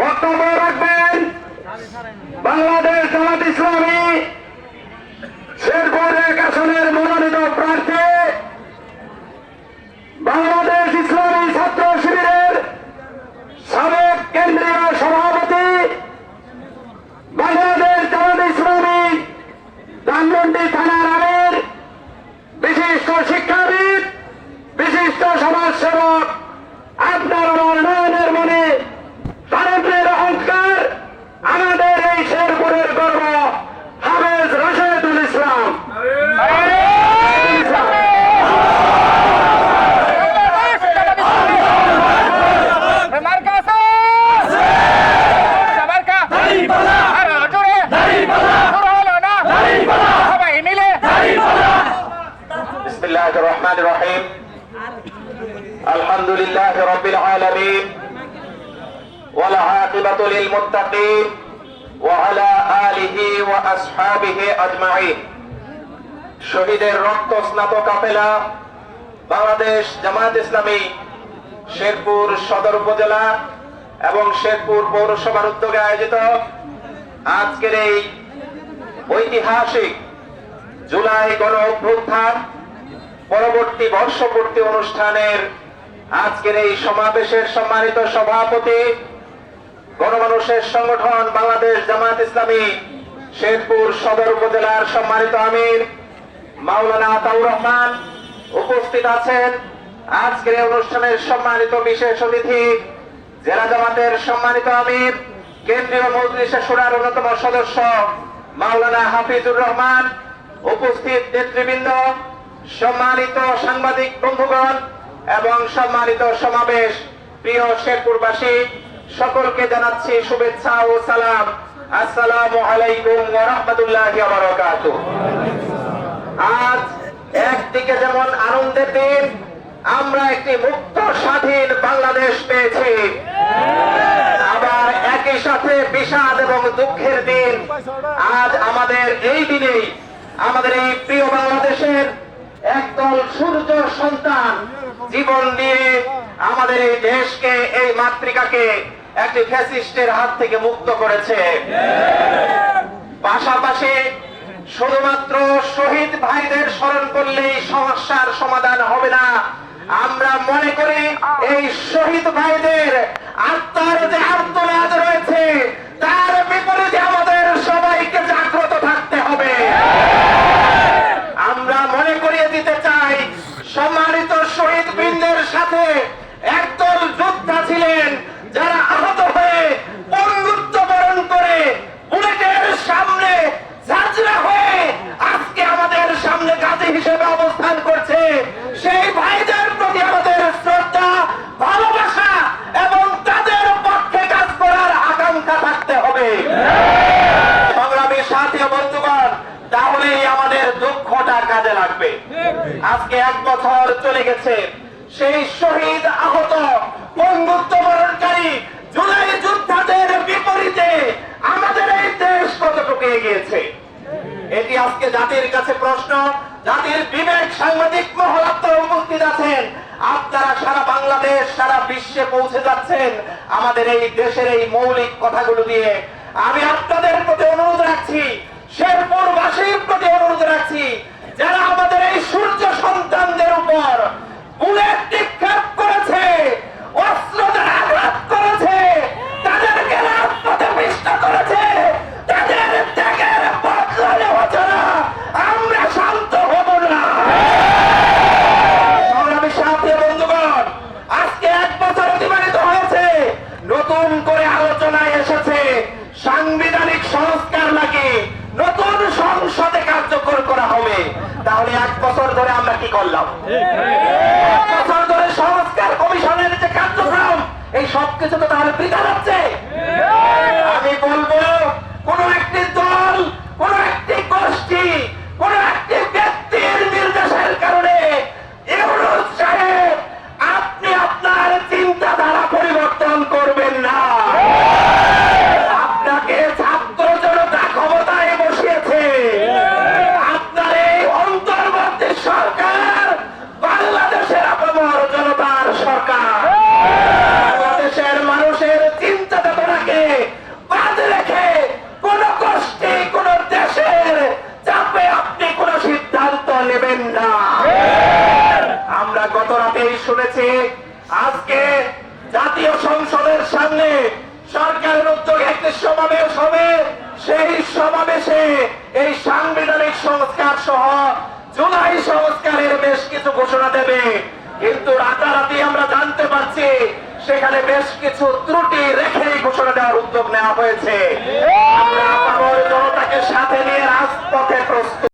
বক্তব্য রাখবেন বাংলাদেশ জামাত ইসলামী শেরপুর এক আসনের মনোনীত প্রার্থী। বাংলাদেশ ইসলামী ছাত্র শিবিরের সাবেক কেন্দ্রীয় সভাপতি, বাংলাদেশ জামাত ইসলামী ধানমন্ডি থানার আমির, বিশিষ্ট শিক্ষাবিদ, বিশিষ্ট সমাজসেবক আপনার আমার নয়নের মনে الله الرحمن الرحيم الحمد لله رب العالمين والعاقبة للمتقين وعلى آله وأصحابه أجمعين শহীদের রক্ত স্নাত কাফেলা বাংলাদেশ জামাত ইসলামী শেরপুর সদর উপজেলা এবং শেরপুর পৌরসভার উদ্যোগে আয়োজিত আজকের এই ঐতিহাসিক জুলাই গণ অভ্যুত্থান পরবর্তী বর্ষপূর্তি অনুষ্ঠানের আজকের এই সমাবেশের সম্মানিত সভাপতি, গণমানুষের সংগঠন বাংলাদেশ জামাত ইসলামী, শেরপুর সদর উপজেলার সম্মানিত আমির মাওলানা আতাউর রহমান উপস্থিত আছেন। আজকের অনুষ্ঠানের সম্মানিত বিশেষ অতিথি, জেলা জামাতের সম্মানিত আমির, কেন্দ্রীয় মজলিসের সুরার অন্যতম সদস্য মাওলানা হাফিজুর রহমান, উপস্থিত নেতৃবৃন্দ সম্মানিত সাংবাদিক বন্ধুগণ এবং সম্মানিত সমাবেশ, প্রিয় শেরপুরবাসী, সকলকে জানাচ্ছি শুভেচ্ছা ও সালাম। আসসালামু আলাইকুম রাহমাতুল্লাহি আজ একদিকে যেমন আনন্দের দিন, আমরা একটি মুক্ত, স্বাধীন বাংলাদেশ পেয়েছি। আবার একই সাথে বিষাদ এবং দুঃখের দিন আজ আমাদের এই দিনেই, আমাদের এই প্রিয় বাংলাদেশের একদল সূর্য সন্তান জীবন দিয়ে আমাদের এই দেশকে, এই মাতৃকাকে একটি ফ্যাসিস্টের হাত থেকে মুক্ত করেছে। পাশাপাশি শুধুমাত্র শহীদ ভাইদের স্মরণ করলেই সমস্যার সমাধান হবে না। আমরা মনে করি এই শহীদ ভাইদের আত্মার যে আত্মনাদ রয়েছে, তার বিপরীতে আমাদের সবাইকে জাগ্রত থাকতে হবে আমরা মনে করিয়ে দিতে চাই সম্মানিত শহীদ বৃন্দের সাথে একদল যোদ্ধা ছিলেন যারা আহত হয়ে বন্ধুত্ব বরণ করে বুলেটের সামনে ঝাঁঝরা হয়ে আজকে আমাদের সামনে গাজী হিসেবে অবস্থান করছে সেই ভাইদের প্রতি আমাদের শ্রদ্ধা ভালোবাসা এবং তাদের পক্ষে কাজ করার আকাঙ্ক্ষা থাকতে হবে সংগ্রামী সাথী ও বন্ধুগণ তাহলেই আমাদের দুঃখটা কাজে লাগবে। আজকে এক বছর চলে গেছে। সেই শহীদ আহত বন্ধুত্ব বরণকারী জুলাই যোদ্ধাদের বিপরীতে আমাদের এই দেশ কতটুকু এগিয়েছে? এটি আজকে জাতির কাছে প্রশ্ন। জাতির বিবেক সাংবাদিক মহল উপস্থিত আছেন। আপনারা সারা বাংলাদেশ, সারা বিশ্বে পৌঁছে যাচ্ছেন আমাদের এই দেশের এই মৌলিক কথাগুলো দিয়ে। আমি আপনাদের প্রতি অনুরোধ রাখছি, শেরপুরবাসীর প্রতি অনুরোধ রাখছি যারা আমাদের এই সূর্য সন্তানদের উপর বুলেট নিক্ষেপ করেছে অস্ত্র দ্বারা আঘাত করেছে তাদেরকে রাজপথে পিষ্ট করেছে তাদের ত্যাগের বদলা নেওয়া ছাড়া আমরা শান্ত হব না সংগ্রামী সাথী বন্ধুগণ আজকে এক বছর অতিবাহিত হয়েছে নতুন করে আলোচনায় এসেছে সাংবিধানিক সংস্কার লাগে নতুন সংসদে কার্যকর করা হবে? তাহলে এক বছর ধরে আমরা কি করলাম? এক বছর ধরে সংস্কার কমিশনের যে কার্যক্রম, এই সবকিছু তো তাহলে বৃথা যাচ্ছে আমি বলব, কোন একটি শুনেছি, আজকে জাতীয় সংসদের সামনে সরকারের উদ্যোগে একটি সমাবেশ হবে। সেই সমাবেশে এই সাংবিধানিক সংস্কার সহ জুলাই সংস্কারের বেশ কিছু ঘোষণা দেবে। কিন্তু রাতারাতি আমরা জানতে পারছি, সেখানে বেশ কিছু ত্রুটি রেখে এই ঘোষণা দেওয়ার উদ্যোগ নেওয়া হয়েছে। আমরা আপামর জনতাকে সাথে নিয়ে রাজপথে প্রস্তুত।